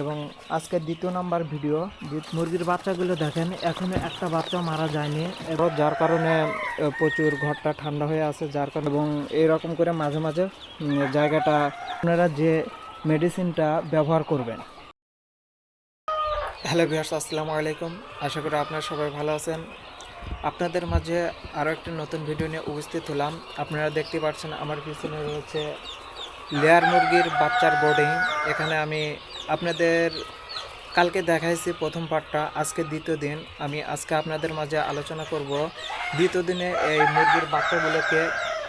এবং আজকের দ্বিতীয় নাম্বার ভিডিও। মুরগির বাচ্চাগুলো দেখেন এখনও একটা বাচ্চা মারা যায়নি। এবং যার কারণে প্রচুর ঘরটা ঠান্ডা হয়ে আছে যার কারণে এবং এরকম করে মাঝে মাঝে জায়গাটা আপনারা যে মেডিসিনটা ব্যবহার করবেন। হ্যালো ভিউয়ার্স আসসালামু আলাইকুম। আশা করি আপনারা সবাই ভালো আছেন। আপনাদের মাঝে আরও একটি নতুন ভিডিও নিয়ে উপস্থিত হলাম। আপনারা দেখতে পাচ্ছেন আমার পিছনে রয়েছে লেয়ার মুরগির বাচ্চার বোর্ডিং এখানে আমি আপনাদের কালকে দেখাইছি প্রথম পার্টটা আজকে দ্বিতীয় দিন। আমি আজকে আপনাদের মাঝে আলোচনা করব দ্বিতীয় দিনে এই মুরগির বাচ্চাগুলোকে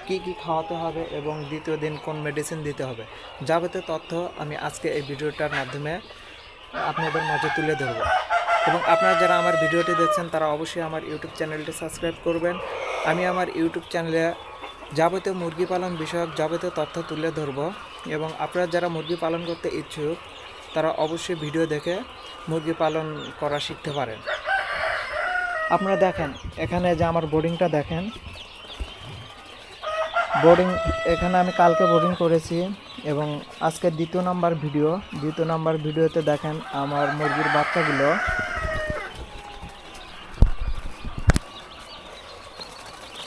কি কি খাওয়াতে হবে এবং দ্বিতীয় দিন কোন মেডিসিন দিতে হবে। যাবতীয় তথ্য আমি আজকে এই ভিডিওটার মাধ্যমে আপনাদের মাঝে তুলে ধরব। এবং আপনারা যারা আমার ভিডিওটি দেখছেন, তারা অবশ্যই আমার ইউটিউব চ্যানেলটি সাবস্ক্রাইব করবেন। আমি আমার ইউটিউব চ্যানেলে যাবতীয় মুরগি পালন বিষয়ক যাবতীয় তথ্য তুলে ধরব। এবং আপনারা যারা মুরগি পালন করতে ইচ্ছুক তারা অবশ্যই ভিডিও দেখে মুরগি পালন করা শিখতে পারেন আপনারা দেখেন, এখানে যে আমার বোর্ডিংটা দেখেন। বোর্ডিং এখানে আমি কালকে বোর্ডিং করেছি এবং আজকে দ্বিতীয় নাম্বার ভিডিও দ্বিতীয় নাম্বার ভিডিওতে দেখেন আমার মুরগির বাচ্চাগুলো।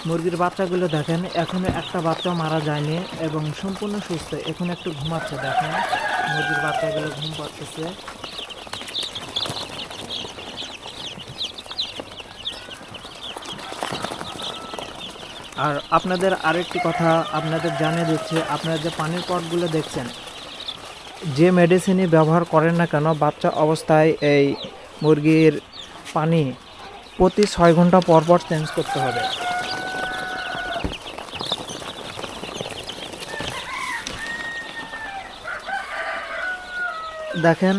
মুরগির বাচ্চাগুলো দেখেন, এখনও একটা বাচ্চা মারা যায়নি এবং সম্পূর্ণ সুস্থ, এখন একটু ঘুমাচ্ছে, দেখেন। মুরগির বাচ্চাগুলো ঘুম পাচ্ছে আর আপনাদের আরেকটি কথা আপনাদের জানিয়ে দিচ্ছি, আপনারা যে পানির পটগুলো দেখছেন, যে মেডিসিনই ব্যবহার করেন না কেন, বাচ্চা অবস্থায় এই মুরগির পানি প্রতি ছয় ঘণ্টা পর পর চেঞ্জ করতে হবে। দেখেন,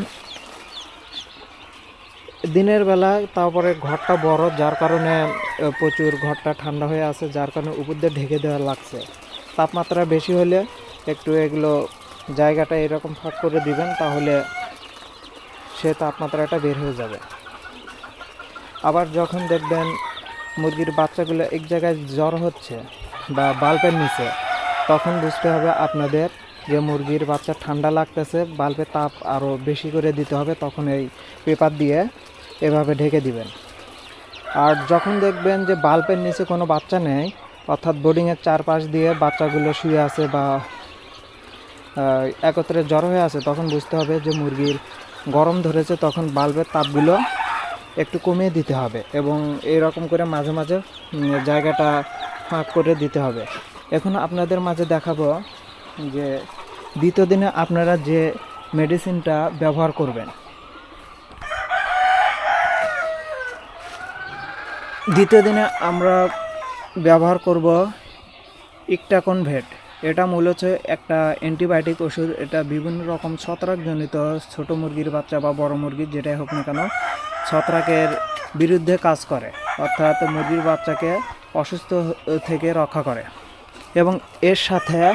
দিনের বেলা তারপরে ঘরটা বড়, যার কারণে প্রচুর ঘরটা ঠান্ডা হয়ে আছে, যার কারণে উপর দিয়ে ঢেকে দেওয়া লাগছে। তাপমাত্রা বেশি হলে একটু এগুলো জায়গাটা এরকম ফাঁক করে দিবেন, তাহলে সে তাপমাত্রাটা বের হয়ে যাবে। আবার যখন দেখবেন মুরগির বাচ্চাগুলো এক জায়গায় জ্বর হচ্ছে বা বাল্বের নিচে, তখন বুঝতে হবে আপনাদের যে মুরগির বাচ্চা ঠান্ডা লাগতেছে বাল্বের তাপ আরও বেশি করে দিতে হবে, তখন এই পেপার দিয়ে এভাবে ঢেকে দিবেন। আর যখন দেখবেন যে বাল্বের নিচে কোনো বাচ্চা নেই, অর্থাৎ বোর্ডিংয়ের চারপাশ দিয়ে বাচ্চাগুলো শুয়ে আছে বা একত্রে জ্বর হয়ে আছে, তখন বুঝতে হবে যে মুরগির গরম ধরেছে, তখন বাল্বের তাপগুলো একটু কমিয়ে দিতে হবে এবং এরকম করে মাঝে মাঝে জায়গাটা ফাঁক করে দিতে হবে। এখন আপনাদের মাঝে দেখাবো যে দ্বিতীয় দিনে আপনারা যে মেডিসিনটা ব্যবহার করবেন। দ্বিতীয় দিনে আমরা ব্যবহার করব ইকটাকনভেট এটা মূলত একটা অ্যান্টিবায়োটিক ওষুধ, এটা বিভিন্ন রকম ছত্রাকজনিত ছোট মুরগির বাচ্চা বা বড় মুরগির যেটাই হোক না কেন, ছত্রাকের বিরুদ্ধে কাজ করে, অর্থাৎ মুরগির বাচ্চাকে অসুস্থ থেকে রক্ষা করে। এবং এর সাথে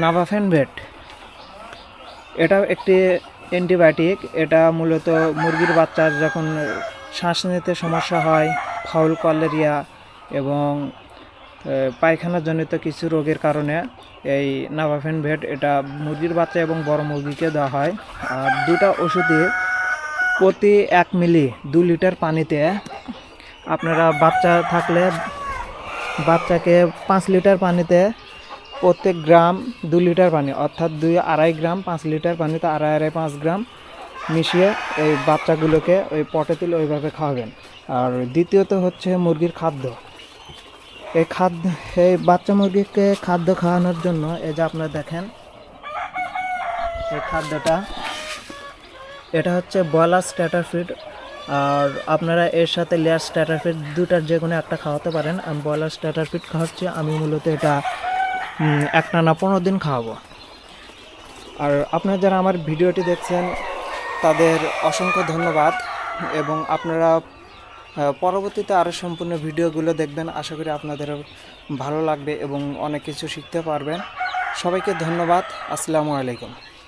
নাভাফেন ভেট এটাও একটি অ্যান্টিবায়োটিক। এটা মূলত মুরগির বাচ্চার যখন শ্বাস নিতে সমস্যা হয়, ফাউল কলেরিয়া এবং পায়খানাজনিত কিছু রোগের কারণে এই নাভাফেন ভেট এটা মুরগির বাচ্চা এবং বড় মুরগিকে দেওয়া হয়। আর দুটা ওষুধই প্রতি এক মিলি দু লিটার পানিতে আপনারা বাচ্চা থাকলে বাচ্চাকে পাঁচ লিটার পানিতে প্রত্যেক গ্রাম দু লিটার পানি, অর্থাৎ দুই আড়াই গ্রাম, পাঁচ লিটার পানিতে আড়াই আড়াই পাঁচ গ্রাম মিশিয়ে এই বাচ্চাগুলোকে ওই পটে তুলে ওইভাবে খাওয়াবেন। আর দ্বিতীয়ত হচ্ছে মুরগির খাদ্য। এই খাদ্য, এই বাচ্চা মুরগিকে খাদ্য খাওয়ানোর জন্য এই যে আপনারা দেখেন, এই খাদ্যটা, এটা হচ্ছে বয়লার স্ট্যাটার ফিড। আর আপনারা এর সাথে লেয়ার স্ট্যাটার ফিড দুটার যে কোনো একটা খাওয়াতে পারেন। আমি বয়লার স্ট্যাটার ফিড খাওয়াচ্ছি, আমি মূলত এটা একটানা পনেরো দিন খাওয়াবো। আর আপনারা যারা আমার ভিডিওটি দেখছেন, তাদের অসংখ্য ধন্যবাদ এবং আপনারা পরবর্তীতে আরও সম্পূর্ণ ভিডিওগুলো দেখবেন। আশা করি আপনাদের ভালো লাগবে এবং অনেক কিছু শিখতে পারবেন। সবাইকে ধন্যবাদ। আসসালামু আলাইকুম।